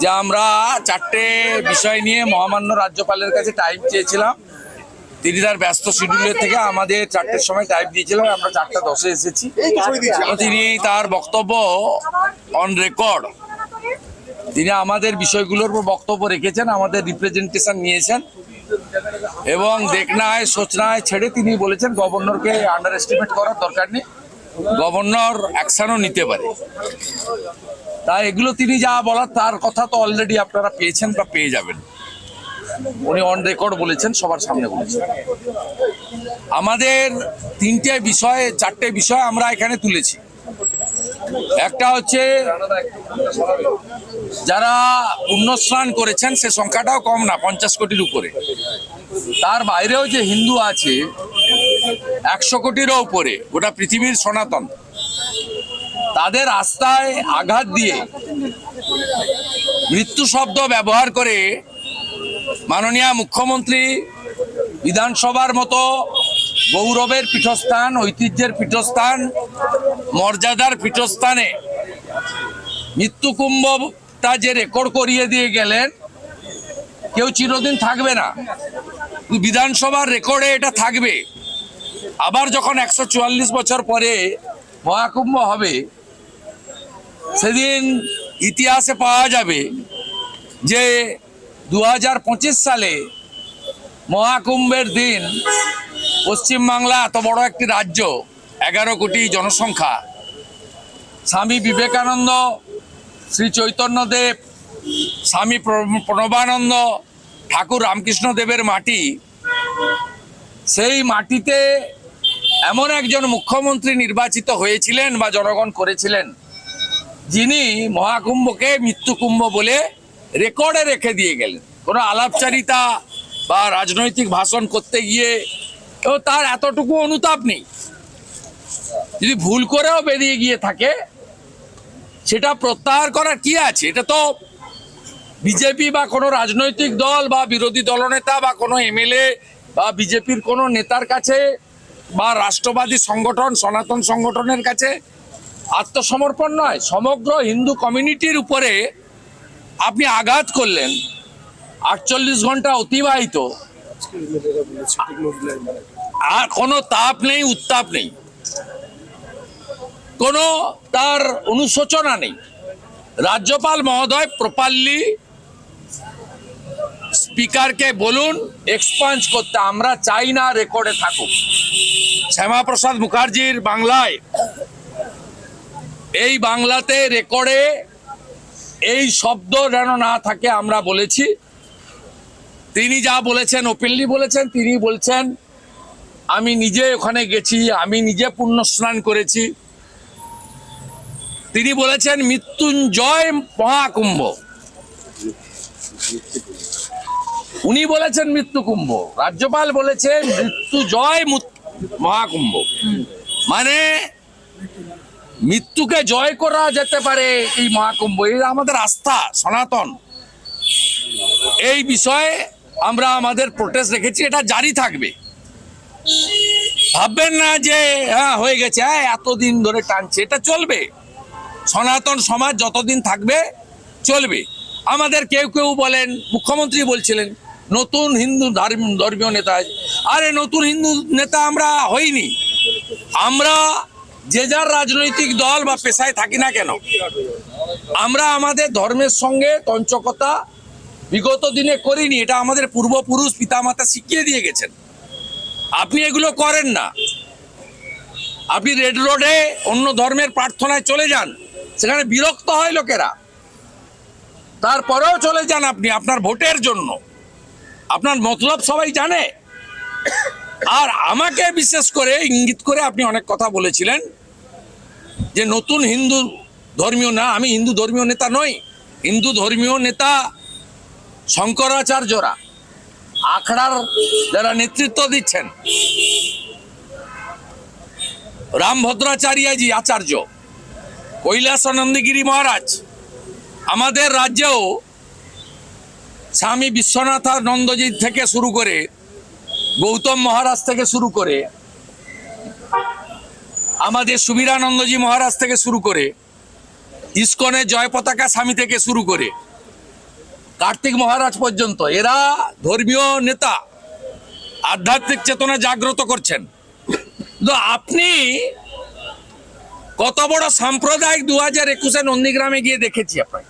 যে আমরা চারটে বিষয় নিয়ে মহামান্য রাজ্যপালের কাছে টাইম চেয়েছিলাম। তিনি তার ব্যস্ত শিডিউলের থেকে আমাদের চারটের সময় টাইম দিয়েছিলেন। আমরা চারটা দশে এসেছি। তিনি তার বক্তব্য অন রেকর্ড তিনি আমাদের বিষয়গুলোর উপর বক্তব্য রেখেছেন, আমাদের রিপ্রেজেন্টেশন নিয়েছেন এবং দেখনায়, সোচনায় ছেড়ে তিনি বলেছেন, গভর্নরকে আন্ডার এস্টিমেট করার দরকার নেই। গভর্নর অ্যাকশনও নিতে পারে। তাই এগুলো তিনি যা বলার তার কথা তো অলরেডি আপনারা পেয়েছেন বা পেয়ে যাবেন। উনি অন রেকর্ড বলেছেন, সবার সামনে বলেছেন। আমাদের তিনটে বিষয়ে, চারটে বিষয় আমরা এখানে তুলেছি। একটা হচ্ছে, যারা পুণ্যস্নান করেছেন, সে সংখ্যাটাও কম না, পঞ্চাশ কোটির উপরে। তার বাইরেও যে হিন্দু আছে, একশো কোটিরও উপরে, গোটা পৃথিবীর সনাতন। তাদের আস্থায় আঘাত দিয়ে মৃত্যু শব্দ ব্যবহার করে মাননীয় মুখ্যমন্ত্রী বিধানসভার মতো গৌরবের পীঠস্থান, ঐতিহ্যের পীঠস্থান, মর্যাদার পীঠস্থানে মৃত্যু কুম্ভটা যে রেকর্ড করিয়ে দিয়ে গেলেন, কেউ চিরদিন থাকবে না। বিধানসভার রেকর্ডে এটা থাকবে। আবার যখন একশো চুয়াল্লিশ বছর পরে মহাকুম্ভ হবে সেদিন ইতিহাসে পাওয়া যাবে যে দু হাজার পঁচিশ সালে মহাকুম্ভের দিন পশ্চিমবাংলা এত বড় একটি রাজ্য, এগারো কোটি জনসংখ্যা। স্বামী বিবেকানন্দ, শ্রী চৈতন্যদেব, স্বামী প্রণবানন্দ, ঠাকুর রামকৃষ্ণ দেবের মাটি। সেই মাটিতে এমন একজন মুখ্যমন্ত্রী নির্বাচিত হয়েছিলেন বা জনগণ করেছিলেন। যিনি মহাকুম্ভকে মৃত্যুকুম্ভ বলে রেকর্ডে রেখে দিয়ে গেলেন। কোনো আলাপচারিতা বা রাজনৈতিক ভাষণ করতে গিয়ে তার এতটুকু অনুতাপ নেই। যদি ভুল করেও বেরিয়ে গিয়ে থাকে, সেটা প্রত্যাহার করার কি আছে? এটা তো বিজেপি বা কোনো রাজনৈতিক দল বা বিরোধী দলনেতা বা কোনো এমএলএ বা বিজেপির কোনো নেতার কাছে বা রাষ্ট্রবাদী সংগঠন, সনাতন সংগঠনের কাছে আত্মসমর্পণ নয়, সমগ্র হিন্দু কমিউনিটির উপরে আপনি আঘাত করলেন। আটচল্লিশ ঘণ্টা অতিবাহিত। আর কোনো তাপ নেই, উত্তাপ নেই। কোনো তার অনুশোচনা নেই। রাজ্যপাল মহোদয় প্রপারলি স্পিকারকে বলুন, এক্সপাঞ্জ করতে, আমরা চাই না রেকর্ডে থাকুক। শ্যামাপ্রসাদ মুখার্জির বাংলায় এই বাংলাতে রেকর্ডে এই শব্দ যেন না থাকে আমরা বলেছি। তিনি যা বলেছেন ওপেনলি বলেছেন, তিনি বলছেন, আমি নিজে ওখানে গেছি, আমি নিজে পুণ্য স্নান করেছি। তিনি বলেছেন, মৃত্যুঞ্জয় মহাকুম্ভ। উনি বলেছেন মৃত্যুকুম্ভ। রাজ্যপাল বলেছেন মৃত্যুজয় মহাকুম্ভ। মানে মৃত্যুকে জয় করা যেতে পারে এই মহাকুম্ভ। এই আমাদের আস্থা, সনাতন। এই বিষয়ে আমরা আমাদের প্রোটেস্ট রেখেছি, এটা জারি থাকবে। ভাববেন না যে হ্যাঁ হয়ে গেছে হ্যাঁ এতদিন ধরে টানছে, এটা চলবে। সনাতন সমাজ যতদিন থাকবে, চলবে। আমাদের কেউ কেউ বলেন, মুখ্যমন্ত্রী বলছিলেন, নতুন হিন্দু ধর্ম- ধর্মীয় নেতা আরে, নতুন হিন্দু নেতা আমরা হইনি। আমরা যে যার রাজনৈতিক দল বা পেশায় থাকি না কেন, আমরা আমাদের ধর্মের সঙ্গে তঞ্চকতা বিগত দিনে করিনি, এটা আমাদের পূর্বপুরুষ পিতামাতা শিখিয়ে দিয়ে গেছেন। আপনি এগুলো করেন না। আপনি রেড রোডে অন্য ধর্মের প্রার্থনায় চলে যান, সেখানে বিরক্ত হয় লোকেরা। তারপরেও চলে যান আপনি আপনার ভোটের জন্য। আপনার মতলব সবাই জানে। আর আমাকে বিশেষ করে ইঙ্গিত করে আপনি অনেক কথা বলেছিলেন যে নতুন হিন্দু ধর্মীয় না, আমি হিন্দু ধর্মীয় নেতা নই, হিন্দু ধর্মীয় নেতা শঙ্করাচার্যরা, আখড়ার যারা নেতৃত্ব দিচ্ছেন, রামভদ্রাচার্যজি আচার্য, কৈলাস কৈলাসানন্দগিরি মহারাজ, আমাদের রাজ্যেও স্বামী বিশ্বনাথানন্দজি থেকে শুরু করে গৌতম মহারাজ থেকে শুরু করে আমাদের সুবীরানন্দজি মহারাজ থেকে শুরু করে ইস্কনের জয় পতাকা স্বামী থেকে শুরু করে কার্তিক মহারাজ পর্যন্ত, এরা ধর্মীয় নেতা, আধ্যাত্মিক চেতনা জাগ্রত করছেন। তো আপনি কত বড় সাম্প্রদায়িক দু হাজার একুশে নন্দীগ্রামে গিয়ে দেখেছি আপনাকে।